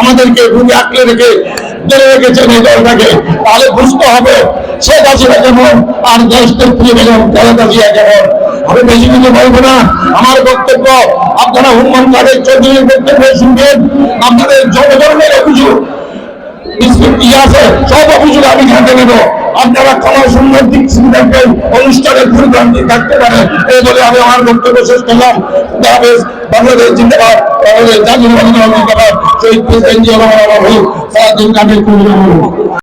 আমাদেরকে ভূমি আঁকড়ে রেখে, ধরে রেখেছেন এই দলটাকে। তাহলে বুঝতে হবে, শেখ হাসিনা কেমন, আর দেশ নেত্রী বেগম খালেদা জিয়া কেমন। আমি বেশি কিছু বলব না। আমার বক্তব্য আপনারা হুম্মান কাদের চৌধুরীর বক্তব্য শুনবেন। আপনাদের ধরনের অভিযোগ আছে, সব অভিযোগ আমি ঘাটে নেব। আপনারা ক্ষমা সুন্দর দিক থাকবেন অনুষ্ঠানের পরিভ্রান্তি থাকতে পারে, এই বলে আমি আমার বক্তব্য শেষ করলাম। বাংলাদেশ জিন্দাবাদ বাংলাদেশ জাতীয় জিন্দাবাদ শহীদ প্রেসিডেন্ট জিয়া রহমান সারাদিন কাদের